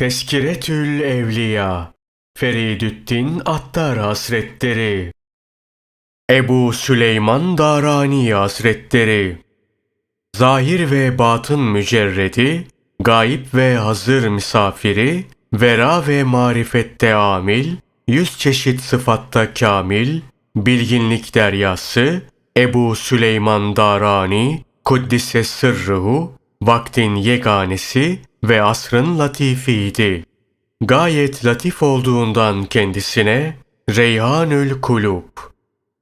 Teskiretül Evliya Feridüddin Attar Hazretleri Ebu Süleyman Darani Hazretleri Zahir ve batın mücerredi, gayip ve hazır misafiri, vera ve marifette amil, yüz çeşit sıfatta kamil, bilginlik deryası, Ebu Süleyman Darani, Kuddise sırruhu, vaktin yeganesi ve asrın latifiydi. Gayet latif olduğundan kendisine Reyhanül Kulub,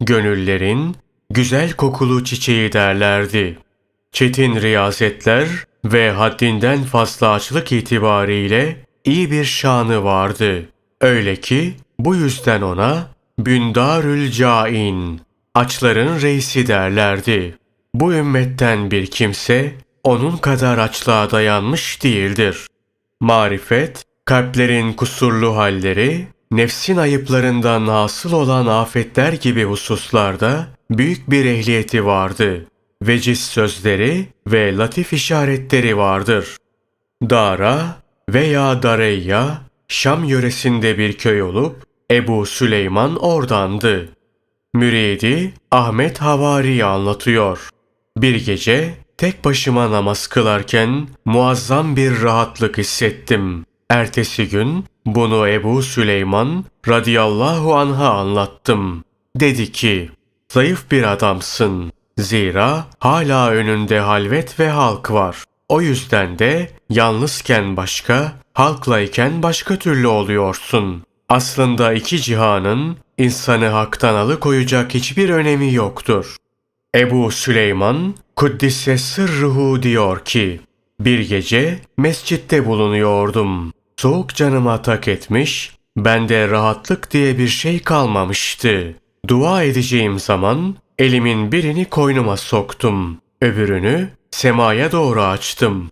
gönüllerin güzel kokulu çiçeği derlerdi. Çetin riyazetler ve haddinden fazla açlık itibariyle iyi bir şanı vardı. Öyle ki bu yüzden ona Bündarül Cain, açların reisi derlerdi. Bu ümmetten bir kimse onun kadar açlığa dayanmış değildir. Marifet, kalplerin kusurlu halleri, nefsin ayıplarından hasıl olan afetler gibi hususlarda büyük bir ehliyeti vardı. Veciz sözleri ve latif işaretleri vardır. Dara veya Dareyya, Şam yöresinde bir köy olup Ebu Süleyman oradandı. Müridi Ahmet Havari anlatıyor. Bir gece tek başıma namaz kılarken muazzam bir rahatlık hissettim. Ertesi gün bunu Ebu Süleyman radıyallahu anh'a anlattım. Dedi ki, zayıf bir adamsın. Zira hala önünde halvet ve halk var. O yüzden de yalnızken başka, halklayken başka türlü oluyorsun. Aslında iki cihanın insanı haktan alıkoyacak hiçbir önemi yoktur. Ebu Süleyman Kuddise sırruhu diyor ki, bir gece mescitte bulunuyordum. Soğuk canıma tak etmiş, bende rahatlık diye bir şey kalmamıştı. Dua edeceğim zaman elimin birini koynuma soktum. Öbürünü semaya doğru açtım.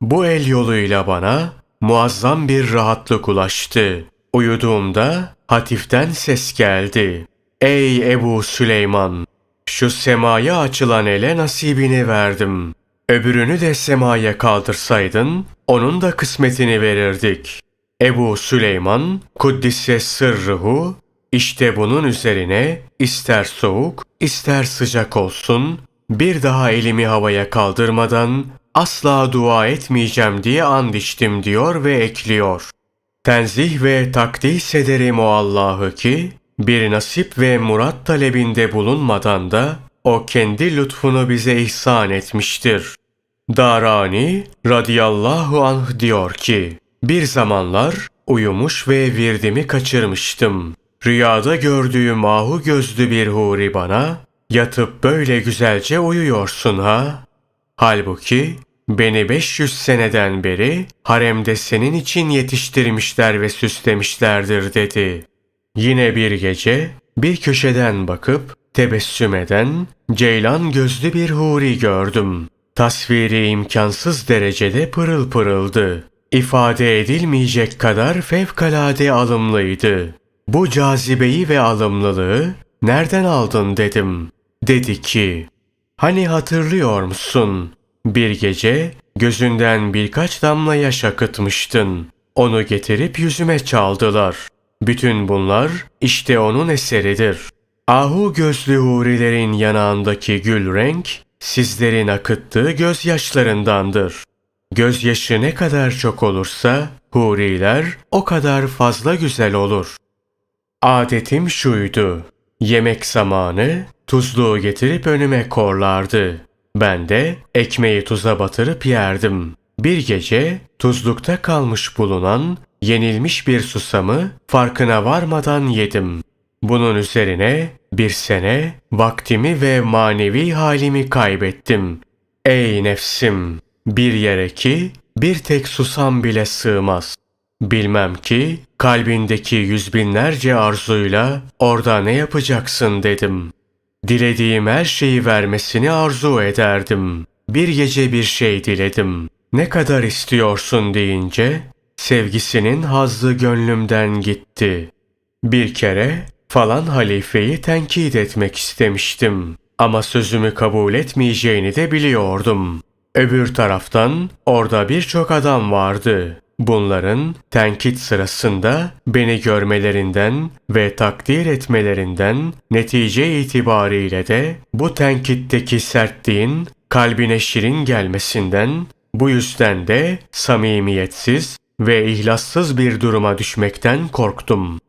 Bu el yoluyla bana muazzam bir rahatlık ulaştı. Uyuduğumda hatiften ses geldi. Ey Ebu Süleyman! Şu semaya açılan ele nasibini verdim. Öbürünü de semaya kaldırsaydın, onun da kısmetini verirdik. Ebu Süleyman, Kuddise sırruhu, işte bunun üzerine ister soğuk, ister sıcak olsun, bir daha elimi havaya kaldırmadan asla dua etmeyeceğim diye and içtim diyor ve ekliyor. Tenzih ve takdis ederim o Allah'ı ki, bir nasip ve murat talebinde bulunmadan da o kendi lütfunu bize ihsan etmiştir. Darani radıyallahu anh diyor ki, bir zamanlar uyumuş ve virdimi kaçırmıştım. Rüyada gördüğüm ahu gözlü bir huri bana, yatıp böyle güzelce uyuyorsun ha? Halbuki beni 500 seneden beri haremde senin için yetiştirmişler ve süslemişlerdir dedi. Yine bir gece bir köşeden bakıp tebessüm eden ceylan gözlü bir huri gördüm. Tasviri imkansız derecede pırıl pırıldı. İfade edilmeyecek kadar fevkalade alımlıydı. Bu cazibeyi ve alımlılığı nereden aldın dedim. Dedi ki, hani hatırlıyor musun? Bir gece gözünden birkaç damla yaş akıtmıştın. Onu getirip yüzüme çaldılar. Bütün bunlar işte onun eseridir. Ahu gözlü hurilerin yanağındaki gül renk, sizlerin akıttığı gözyaşlarındandır. Gözyaşı ne kadar çok olursa, huriler o kadar fazla güzel olur. Adetim şuydu. Yemek zamanı tuzluğu getirip önüme korlardı. Ben de ekmeği tuza batırıp yerdim. Bir gece tuzlukta kalmış bulunan yenilmiş bir susamı farkına varmadan yedim. Bunun üzerine bir sene vaktimi ve manevi halimi kaybettim. Ey nefsim! Bir yere ki bir tek susam bile sığmaz. Bilmem ki kalbindeki yüz binlerce arzuyla orada ne yapacaksın dedim. Dilediğim her şeyi vermesini arzu ederdim. Bir gece bir şey diledim. Ne kadar istiyorsun deyince sevgisinin hazzı gönlümden gitti. Bir kere falan halifeyi tenkit etmek istemiştim. Ama sözümü kabul etmeyeceğini de biliyordum. Öbür taraftan orada birçok adam vardı. Bunların tenkit sırasında beni görmelerinden ve takdir etmelerinden netice itibariyle de bu tenkitteki sertliğin kalbine şirin gelmesinden bu yüzden de samimiyetsiz ve ihlassız bir duruma düşmekten korktum.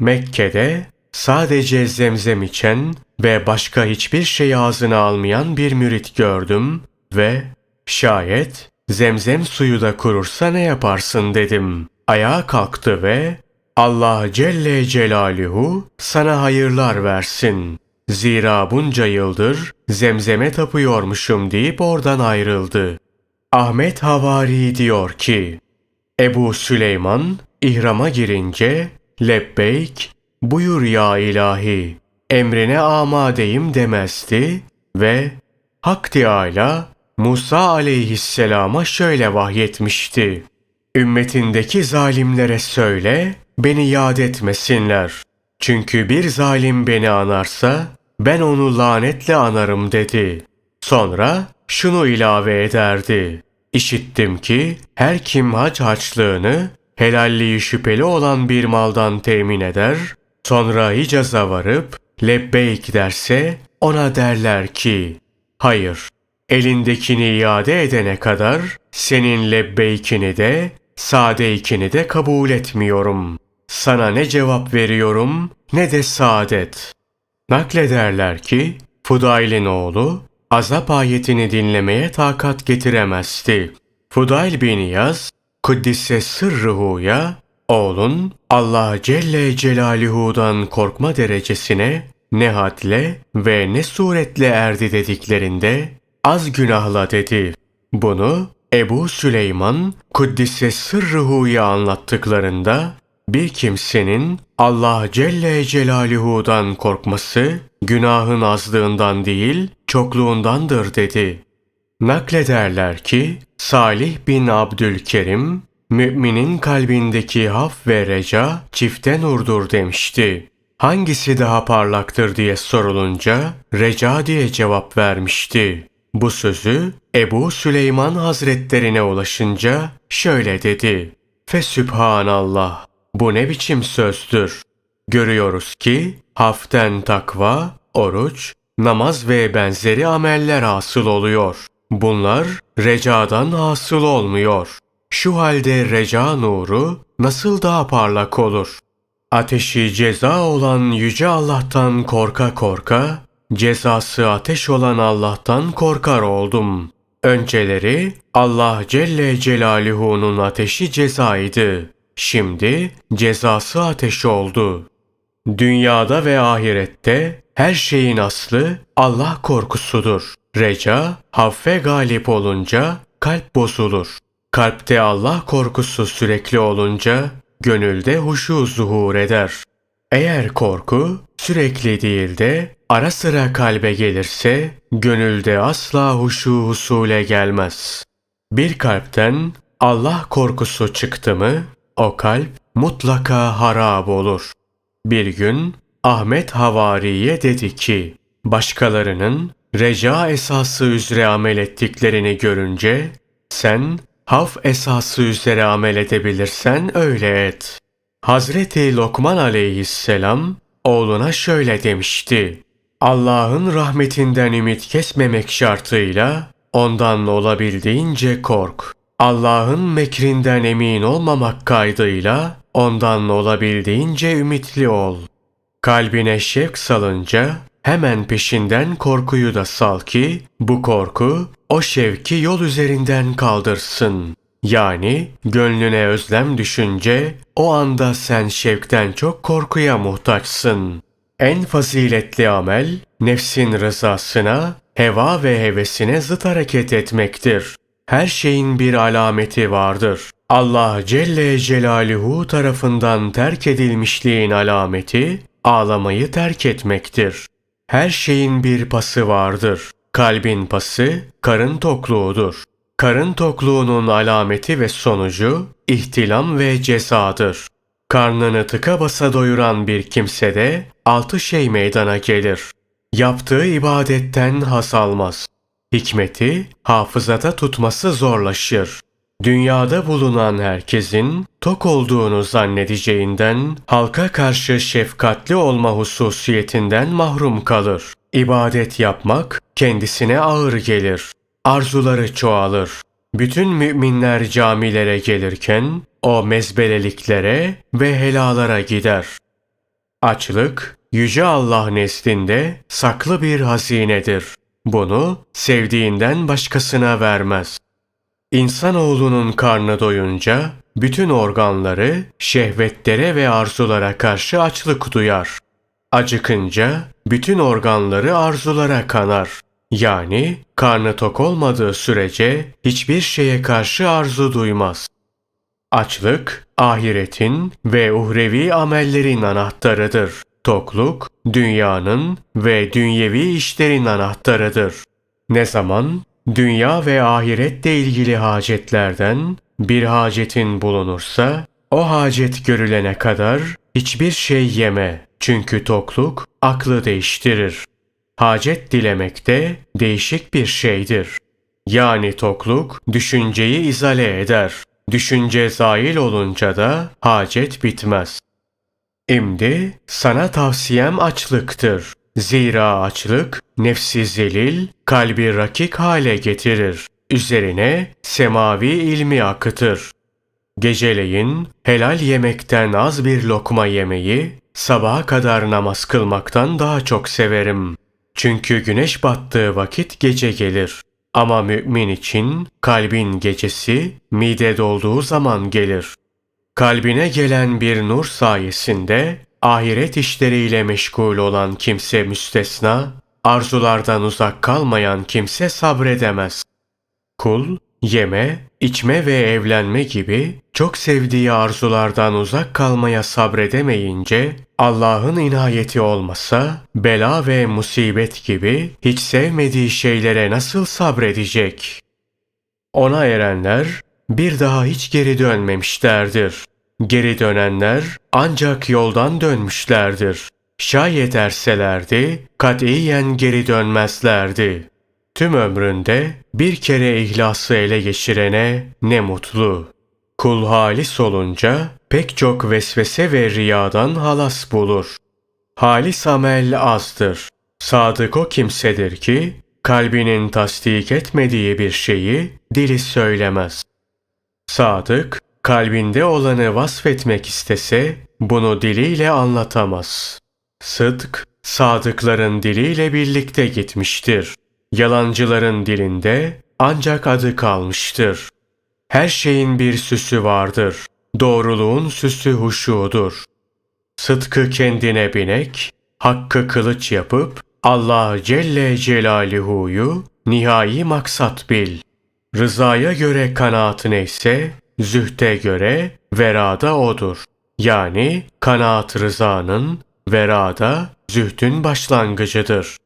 Mekke'de sadece zemzem içen ve başka hiçbir şey ağzına almayan bir mürit gördüm ve şayet zemzem suyu da kurursa ne yaparsın dedim. Ayağa kalktı ve Allah Celle Celaluhu sana hayırlar versin. Zira bunca yıldır zemzeme tapıyormuşum deyip oradan ayrıldı. Ahmet Havari diyor ki, Ebu Süleyman ihrama girince lebbeyk buyur ya ilahi emrine amadeyim demezdi ve Hak Teâlâ Musa aleyhisselama şöyle vahyetmişti. Ümmetindeki zalimlere söyle, beni yad etmesinler. Çünkü bir zalim beni anarsa, ben onu lanetle anarım dedi. Sonra şunu ilave ederdi. İşittim ki her kim hac haçlığını helalliği şüpheli olan bir maldan temin eder, sonra Hicaz'a varıp lebbeyk derse ona derler ki, hayır, elindekini iade edene kadar senin lebbeykini de sadeykini de kabul etmiyorum. Sana ne cevap veriyorum ne de saadet. Naklederler ki Fudail'in oğlu azap ayetini dinlemeye takat getiremezdi. Fudail bin Yaz, Kuddise sırrıhuya, oğlun Allah Celle Celaluhu'dan korkma derecesine ne hadle ve ne suretle erdi dediklerinde az günahla dedi. Bunu Ebu Süleyman Kuddise sırrıhuya anlattıklarında bir kimsenin Allah Celle Celaluhu'dan korkması günahın azlığından değil çokluğundandır dedi. Naklederler ki Salih bin Abdülkerim müminin kalbindeki haf ve reca çifte nurdur demişti. Hangisi daha parlaktır diye sorulunca reca diye cevap vermişti. Bu sözü Ebu Süleyman Hazretlerine ulaşınca şöyle dedi. Fesübhanallah. Bu ne biçim sözdür? Görüyoruz ki haften takva, oruç, namaz ve benzeri ameller hasıl oluyor. Bunlar recadan hasıl olmuyor. Şu halde reca nuru nasıl daha parlak olur? Ateşi ceza olan yüce Allah'tan korka korka, cezası ateş olan Allah'tan korkar oldum. Önceleri Allah Celle Celaluhu'nun ateşi cezaydı. Şimdi cezası ateş oldu. Dünyada ve ahirette her şeyin aslı Allah korkusudur. Reca, haffe galip olunca kalp bozulur. Kalpte Allah korkusu sürekli olunca gönülde huşu zuhur eder. Eğer korku sürekli değil de ara sıra kalbe gelirse gönülde asla huşu husule gelmez. Bir kalpten Allah korkusu çıktı mı o kalp mutlaka harap olur. Bir gün Ahmet Havari'ye dedi ki, başkalarının reca esası üzere amel ettiklerini görünce, sen haf esası üzere amel edebilirsen öyle et. Hazreti Lokman aleyhisselam oğluna şöyle demişti. Allah'ın rahmetinden ümit kesmemek şartıyla ondan olabildiğince kork. Allah'ın mekrinden emin olmamak kaydıyla ondan olabildiğince ümitli ol. Kalbine şevk salınca hemen peşinden korkuyu da sal ki bu korku o şevki yol üzerinden kaldırsın. Yani gönlüne özlem düşünce o anda sen şevkten çok korkuya muhtaçsın. En faziletli amel nefsin rızasına, heva ve hevesine zıt hareket etmektir. Her şeyin bir alameti vardır. Allah Celle Celaluhu tarafından terk edilmişliğin alameti ağlamayı terk etmektir. Her şeyin bir pası vardır. Kalbin pası karın tokluğudur. Karın tokluğunun alameti ve sonucu ihtilam ve cesadır. Karnını tıka basa doyuran bir kimsede altı şey meydana gelir. Yaptığı ibadetten has almaz. Hikmeti hafızada tutması zorlaşır. Dünyada bulunan herkesin tok olduğunu zannedeceğinden halka karşı şefkatli olma hususiyetinden mahrum kalır. İbadet yapmak kendisine ağır gelir. Arzuları çoğalır. Bütün müminler camilere gelirken o mezbeleliklere ve helalara gider. Açlık, Yüce Allah nezdinde saklı bir hazinedir. Bunu sevdiğinden başkasına vermez. İnsanoğlunun karnı doyunca bütün organları şehvetlere ve arzulara karşı açlık duyar. Acıkınca bütün organları arzulara kanar. Yani karnı tok olmadığı sürece hiçbir şeye karşı arzu duymaz. Açlık, ahiretin ve uhrevi amellerin anahtarıdır. Tokluk, dünyanın ve dünyevi işlerin anahtarıdır. Ne zaman dünya ve ahiretle ilgili hacetlerden bir hacetin bulunursa, o hacet görülene kadar hiçbir şey yeme. Çünkü tokluk aklı değiştirir. Hacet dilemek de değişik bir şeydir. Yani tokluk düşünceyi izale eder. Düşünce zail olunca da hacet bitmez. İmdi sana tavsiyem açlıktır. Zira açlık nefsi zelil, kalbi rakik hale getirir. Üzerine semavi ilmi akıtır. Geceleyin helal yemekten az bir lokma yemeyi sabaha kadar namaz kılmaktan daha çok severim. Çünkü güneş battığı vakit gece gelir. Ama mümin için kalbin gecesi mide dolduğu zaman gelir. Kalbine gelen bir nur sayesinde ahiret işleriyle meşgul olan kimse müstesna, arzulardan uzak kalmayan kimse sabredemez. Kul, yeme, içme ve evlenme gibi çok sevdiği arzulardan uzak kalmaya sabredemeyince Allah'ın inayeti olmasa bela ve musibet gibi hiç sevmediği şeylere nasıl sabredecek? Ona erenler bir daha hiç geri dönmemişlerdir. Geri dönenler ancak yoldan dönmüşlerdir. Şayet erselerdi katiyen geri dönmezlerdi. Tüm ömründe bir kere ihlası ele geçirene ne mutlu. Kul halis olunca pek çok vesvese ve riyadan halas bulur. Halis amel azdır. Sadık o kimsedir ki kalbinin tasdik etmediği bir şeyi dili söylemez. Sadık kalbinde olanı vasfetmek istese bunu diliyle anlatamaz. Sıdk sadıkların diliyle birlikte gitmiştir. Yalancıların dilinde ancak adı kalmıştır. Her şeyin bir süsü vardır. Doğruluğun süsü huşudur. Sıdkı kendine binek, hakkı kılıç yapıp Allah Celle Celaluhu'yu nihai maksat bil. Rızaya göre kanaat neyse, zühte göre verada odur. Yani kanaat rızanın, verada zühtün başlangıcıdır.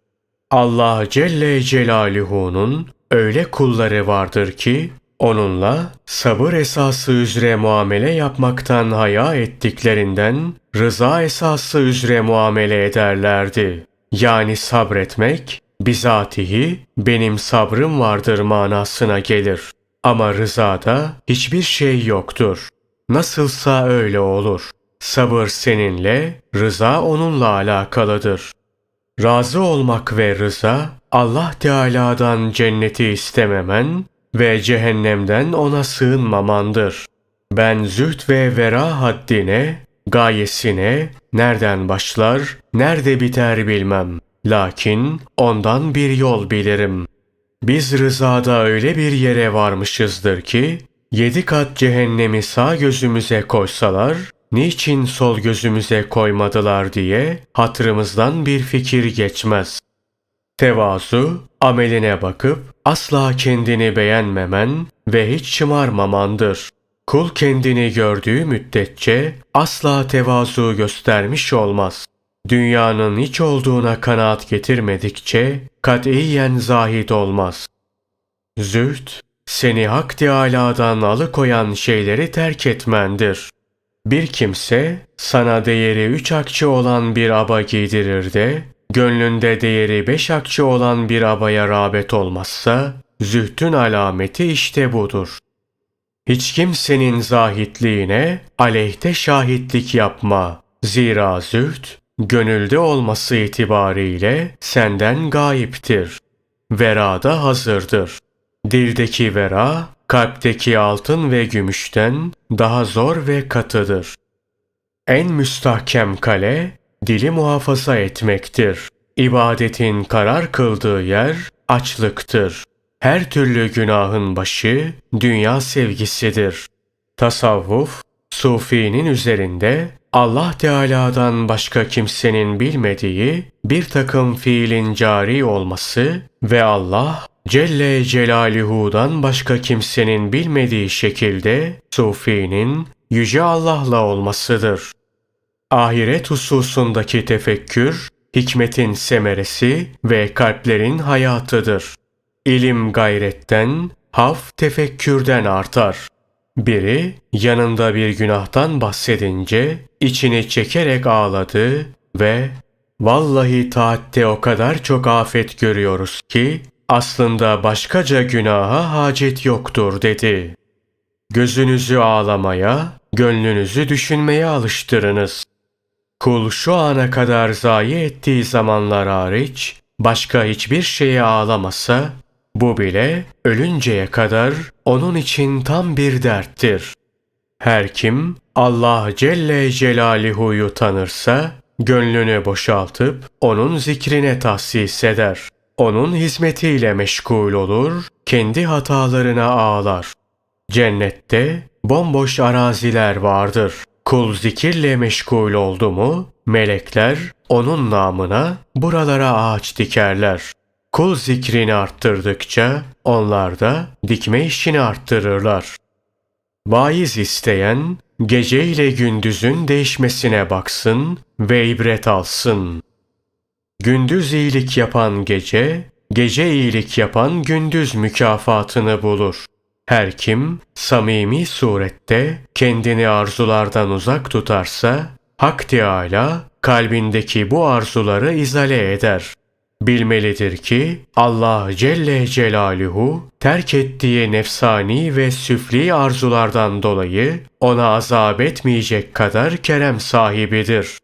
Allah Celle Celaluhu'nun öyle kulları vardır ki onunla sabır esası üzere muamele yapmaktan haya ettiklerinden rıza esası üzere muamele ederlerdi. Yani sabretmek bizatihi benim sabrım vardır manasına gelir. Ama rızada hiçbir şey yoktur. Nasılsa öyle olur. Sabır seninle, rıza onunla alakalıdır. Razı olmak ve rıza Allah Teala'dan cenneti istememen ve cehennemden ona sığınmamandır. Ben züht ve vera haddine, gayesine, nereden başlar, nerede biter bilmem. Lakin ondan bir yol bilirim. Biz rızada öyle bir yere varmışızdır ki, yedi kat cehennemi sağ gözümüze koysalar, niçin sol gözümüze koymadılar diye hatırımızdan bir fikir geçmez. Tevazu, ameline bakıp asla kendini beğenmemen ve hiç şımarmamandır. Kul kendini gördüğü müddetçe asla tevazu göstermiş olmaz. Dünyanın hiç olduğuna kanaat getirmedikçe katiyen zahid olmaz. Zühd, seni Hak Teâlâ'dan alıkoyan şeyleri terk etmendir. Bir kimse sana değeri üç akçe olan bir aba giydirir de, gönlünde değeri beş akçe olan bir abaya rağbet olmazsa, zühdün alameti işte budur. Hiç kimsenin zahitliğine aleyhte şahitlik yapma. Zira zühd, gönülde olması itibariyle senden gayiptir. Vera da hazırdır. Dildeki vera, kalpteki altın ve gümüşten daha zor ve katıdır. En müstahkem kale, dili muhafaza etmektir. İbadetin karar kıldığı yer açlıktır. Her türlü günahın başı dünya sevgisidir. Tasavvuf, Sufi'nin üzerinde Allah Teala'dan başka kimsenin bilmediği bir takım fiilin cari olması ve Allah Celle Celaluhu'dan başka kimsenin bilmediği şekilde Sufi'nin Yüce Allah'la olmasıdır. Ahiret hususundaki tefekkür, hikmetin semeresi ve kalplerin hayatıdır. İlim gayretten, haf tefekkürden artar. Biri yanında bir günahtan bahsedince içini çekerek ağladı ve Vallahi taatte o kadar çok afet görüyoruz ki aslında başkaca günaha hacet yoktur dedi. Gözünüzü ağlamaya, gönlünüzü düşünmeye alıştırınız. Kul şu ana kadar zayi ettiği zamanlar hariç başka hiçbir şeye ağlamasa bu bile ölünceye kadar onun için tam bir derttir. Her kim Allah Celle Celaluhu'yu tanırsa gönlünü boşaltıp onun zikrine tahsis eder. Onun hizmetiyle meşgul olur, kendi hatalarına ağlar. Cennette bomboş araziler vardır. Kul zikirle meşgul oldu mu, melekler onun namına buralara ağaç dikerler. Kul zikrini arttırdıkça onlar da dikme işini arttırırlar. Vaiz isteyen gece ile gündüzün değişmesine baksın ve ibret alsın. Gündüz iyilik yapan gece, gece iyilik yapan gündüz mükafatını bulur. Her kim samimi surette kendini arzulardan uzak tutarsa, Hak Teâlâ kalbindeki bu arzuları izale eder. Bilmelidir ki Allah Celle Celaluhu terk ettiği nefsani ve süfli arzulardan dolayı ona azap etmeyecek kadar kerem sahibidir.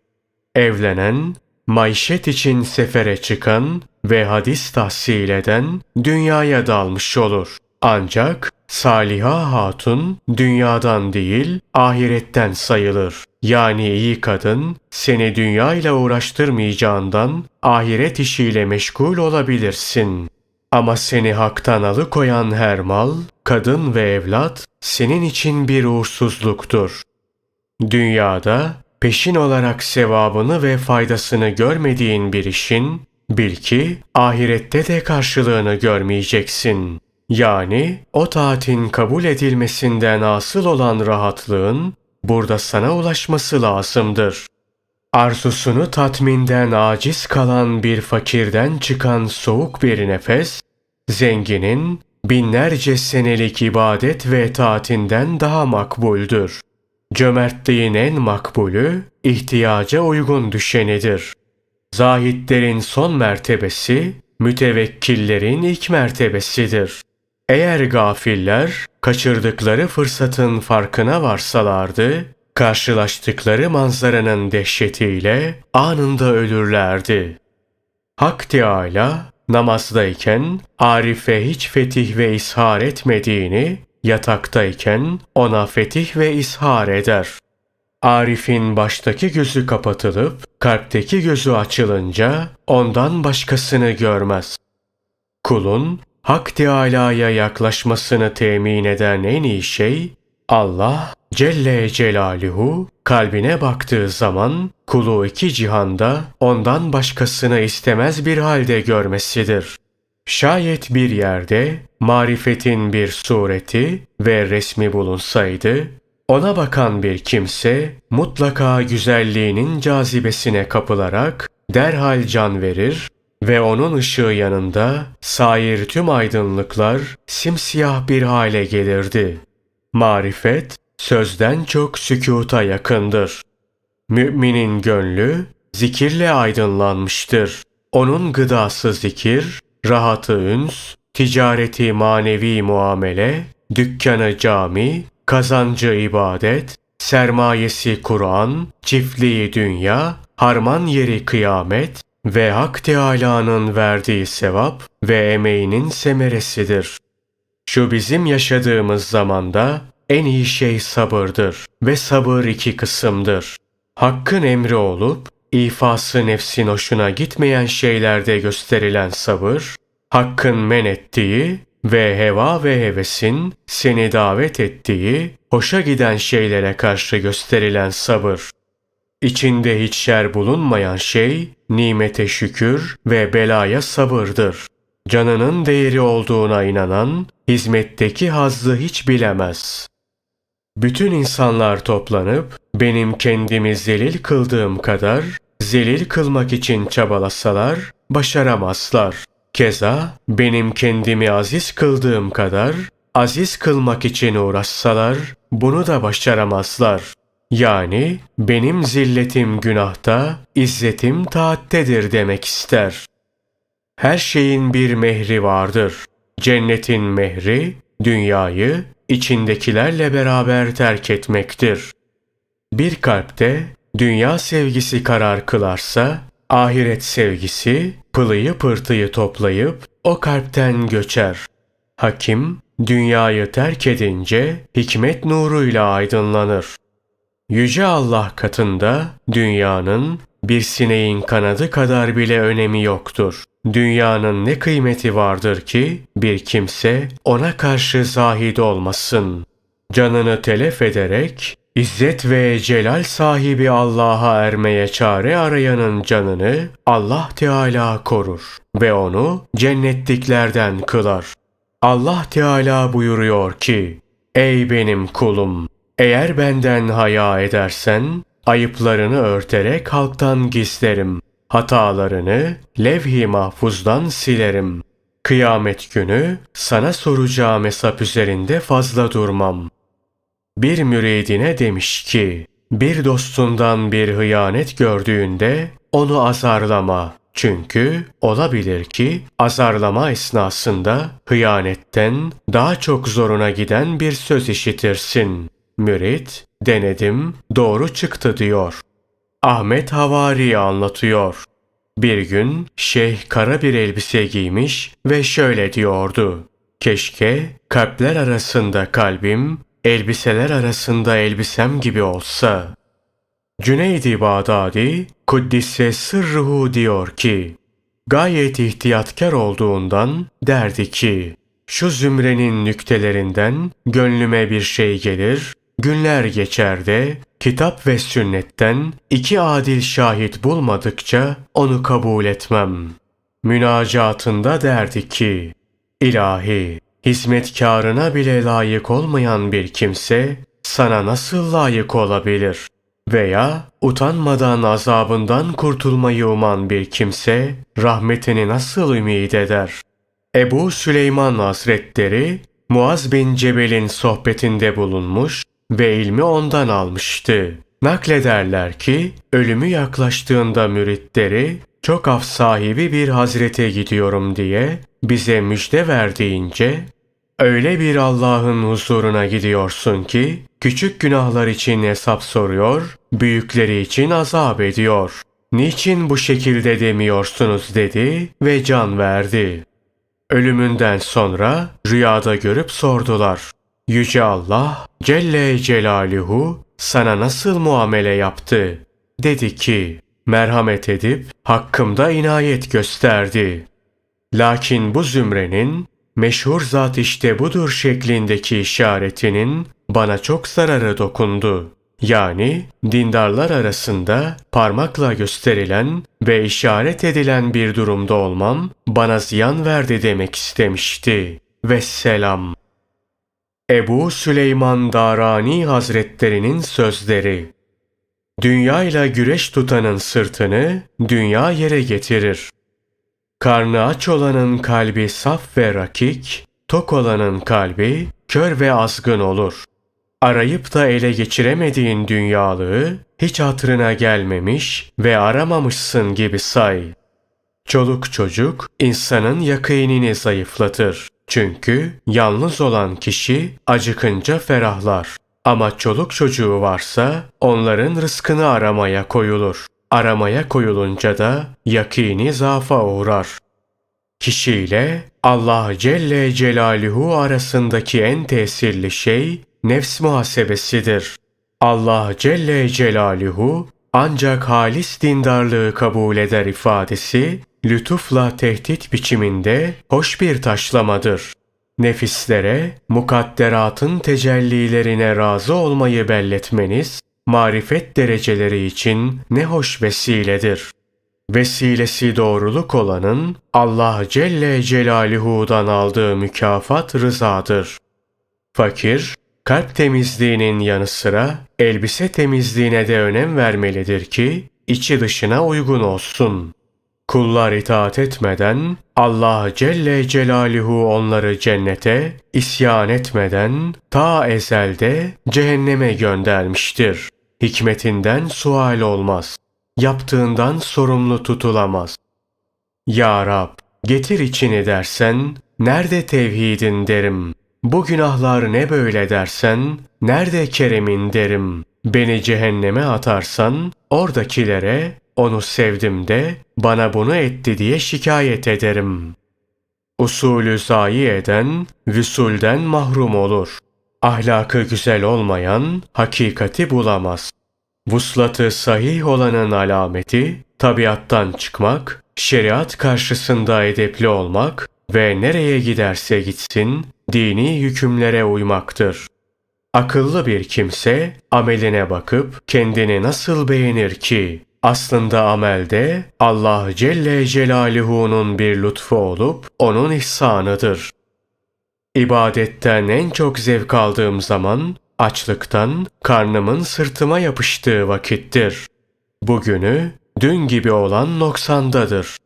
Evlenen, maişet için sefere çıkan ve hadis tahsil eden dünyaya dalmış olur. Ancak Saliha Hatun dünyadan değil ahiretten sayılır. Yani iyi kadın seni dünya ile uğraştırmayacağından ahiret işiyle meşgul olabilirsin. Ama seni haktan alıkoyan her mal, kadın ve evlat senin için bir uğursuzluktur. Dünyada peşin olarak sevabını ve faydasını görmediğin bir işin, bil ki ahirette de karşılığını görmeyeceksin. Yani o taatin kabul edilmesinden asıl olan rahatlığın burada sana ulaşması lazımdır. Arzusunu tatminden aciz kalan bir fakirden çıkan soğuk bir nefes, zenginin binlerce senelik ibadet ve taatinden daha makbuldür. Cömertliğin en makbulü, ihtiyaca uygun düşenidir. Zahitlerin son mertebesi, mütevekkillerin ilk mertebesidir. Eğer gafiller kaçırdıkları fırsatın farkına varsalardı, karşılaştıkları manzaranın dehşetiyle anında ölürlerdi. Hak Teâlâ namazdayken Arif'e hiç fetih ve ishar etmediğini, yataktayken ona fetih ve ishar eder. Arif'in baştaki gözü kapatılıp kalpteki gözü açılınca ondan başkasını görmez. Kulun Hak Teâlâ'ya yaklaşmasını temin eden en iyi şey, Allah Celle Celaluhu kalbine baktığı zaman kulu iki cihanda ondan başkasını istemez bir halde görmesidir. Şayet bir yerde marifetin bir sureti ve resmi bulunsaydı, ona bakan bir kimse mutlaka güzelliğinin cazibesine kapılarak derhal can verir ve onun ışığı yanında sair tüm aydınlıklar simsiyah bir hale gelirdi. Marifet sözden çok sükuta yakındır. Müminin gönlü zikirle aydınlanmıştır. Onun gıdası zikir, rahatı üns, ticareti manevi muamele, dükkanı cami, kazancı ibadet, sermayesi Kur'an, çiftliği dünya, harman yeri kıyamet ve Hak Teâlâ'nın verdiği sevap ve emeğinin semeresidir. Şu bizim yaşadığımız zamanda en iyi şey sabırdır ve sabır iki kısımdır. Hakkın emri olup ifası nefsin hoşuna gitmeyen şeylerde gösterilen sabır, hakkın men ettiği ve heva ve hevesin seni davet ettiği hoşa giden şeylere karşı gösterilen sabır. İçinde hiç şer bulunmayan şey nimete şükür ve belaya sabırdır. Canının değeri olduğuna inanan hizmetteki hazzı hiç bilemez. Bütün insanlar toplanıp benim kendimi zelil kıldığım kadar zelil kılmak için çabalasalar başaramazlar. Keza benim kendimi aziz kıldığım kadar aziz kılmak için uğraşsalar bunu da başaramazlar. Yani benim zilletim günahta, izzetim taattedir demek ister. Her şeyin bir mehri vardır. Cennetin mehri, dünyayı içindekilerle beraber terk etmektir. Bir kalpte dünya sevgisi karar kılarsa, ahiret sevgisi pılıyı pırtıyı toplayıp o kalpten göçer. Hakim, dünyayı terk edince hikmet nuruyla aydınlanır. Yüce Allah katında dünyanın bir sineğin kanadı kadar bile önemi yoktur. Dünyanın ne kıymeti vardır ki bir kimse ona karşı zahid olmasın. Canını telef ederek İzzet ve celal sahibi Allah'a ermeye çare arayanın canını Allah Teala korur ve onu cennetliklerden kılar. Allah Teala buyuruyor ki, Ey benim kulum! Eğer benden haya edersen, ayıplarını örterek halktan gizlerim. Hatalarını levh-i mahfuzdan silerim. Kıyamet günü sana soracağım hesap üzerinde fazla durmam. Bir müridine demiş ki, bir dostundan bir hıyanet gördüğünde onu azarlama. Çünkü olabilir ki azarlama esnasında hıyanetten daha çok zoruna giden bir söz işitirsin. Mürit, denedim, doğru çıktı diyor. Ahmet Havari anlatıyor. Bir gün şeyh kara bir elbise giymiş ve şöyle diyordu. Keşke kalpler arasında kalbim, elbiseler arasında elbisem gibi olsa. Cüneydi Bağdadi, Kuddisse Sırruhu diyor ki, gayet ihtiyatkar olduğundan derdi ki, şu zümrenin nüktelerinden gönlüme bir şey gelir, günler geçer de kitap ve sünnetten iki adil şahit bulmadıkça onu kabul etmem. Münacatında derdi ki, İlahi, hizmetkarına bile layık olmayan bir kimse sana nasıl layık olabilir? Veya utanmadan azabından kurtulmayı uman bir kimse rahmetini nasıl ümid eder? Ebu Süleyman Hazretleri Muaz bin Cebel'in sohbetinde bulunmuş ve ilmi ondan almıştı. Naklederler ki ölümü yaklaştığında müritleri çok af sahibi bir hazrete gidiyorum diye bize müjde verdiğince öyle bir Allah'ın huzuruna gidiyorsun ki küçük günahlar için hesap soruyor, büyükleri için azap ediyor. Niçin bu şekilde demiyorsunuz dedi ve can verdi. Ölümünden sonra rüyada görüp sordular. Yüce Allah Celle Celaluhu sana nasıl muamele yaptı? Dedi ki, merhamet edip hakkımda inayet gösterdi. Lakin bu zümrenin meşhur zat işte budur şeklindeki işaretinin bana çok zararı dokundu. Yani dindarlar arasında parmakla gösterilen ve işaret edilen bir durumda olmam bana ziyan verdi demek istemişti. Vesselam. Ebu Süleyman Darani Hazretlerinin sözleri Dünya ile güreş tutanın sırtını dünya yere getirir. Karnı aç olanın kalbi saf ve rakik, tok olanın kalbi kör ve azgın olur. Arayıp da ele geçiremediğin dünyalığı hiç hatırına gelmemiş ve aramamışsın gibi say. Çoluk çocuk insanın yakınini zayıflatır. Çünkü yalnız olan kişi acıkınca ferahlar. Ama çoluk çocuğu varsa onların rızkını aramaya koyulur. Aramaya koyulunca da yakini zafa uğrar. Kişiyle Allah Celle Celaluhu arasındaki en tesirli şey nefs muhasebesidir. Allah Celle Celaluhu ancak halis dindarlığı kabul eder ifadesi lütufla tehdit biçiminde hoş bir taşlamadır. Nefislere mukadderatın tecellilerine razı olmayı belletmeniz marifet dereceleri için ne hoş vesiledir. Vesilesi doğruluk olanın Allah Celle Celaluhu'dan aldığı mükafat rızadır. Fakir, kalp temizliğinin yanı sıra elbise temizliğine de önem vermelidir ki içi dışına uygun olsun. Kullar itaat etmeden Allah Celle Celaluhu onları cennete isyan etmeden ta ezelde cehenneme göndermiştir. Hikmetinden sual olmaz. Yaptığından sorumlu tutulamaz. Ya Rab, getir içini dersen, nerede tevhidin derim. Bu günahlar ne böyle dersen, nerede keremin derim. Beni cehenneme atarsan, oradakilere onu sevdim de bana bunu etti diye şikayet ederim. Usulü zayi eden, vüsulden mahrum olur. Ahlakı güzel olmayan, hakikati bulamaz. Vuslatı sahih olanın alameti, tabiattan çıkmak, şeriat karşısında edepli olmak ve nereye giderse gitsin, dini hükümlere uymaktır. Akıllı bir kimse, ameline bakıp kendini nasıl beğenir ki? Aslında amelde Allah Celle Celaluhu'nun bir lütfu olup onun ihsanıdır. İbadetten en çok zevk aldığım zaman açlıktan karnımın sırtıma yapıştığı vakittir. Bugünü dün gibi olan noksandadır.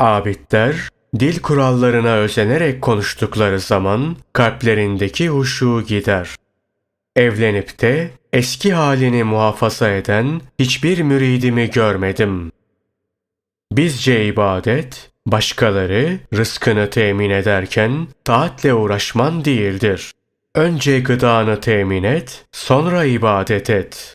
Abidler dil kurallarına özenerek konuştukları zaman kalplerindeki huşu gider. Evlenip de eski halini muhafaza eden hiçbir müridimi görmedim. Bizce ibadet, başkaları rızkını temin ederken taatle uğraşman değildir. Önce gıdanı temin et, sonra ibadet et.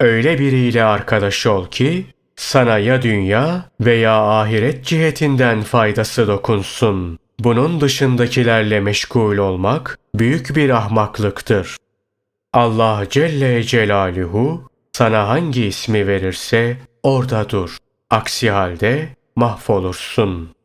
Öyle biriyle arkadaş ol ki sana ya dünya veya ahiret cihetinden faydası dokunsun. Bunun dışındakilerle meşgul olmak büyük bir ahmaklıktır. Allah Celle Celaluhu sana hangi ismi verirse orada dur. Aksi halde mahvolursun.''